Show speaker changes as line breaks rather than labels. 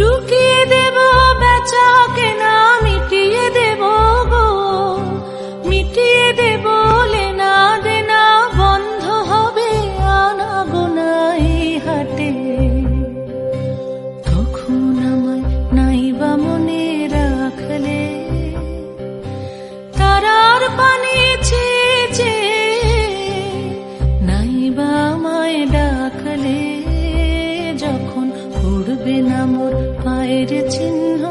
चुके दे মোর পায়ের চিহ্ন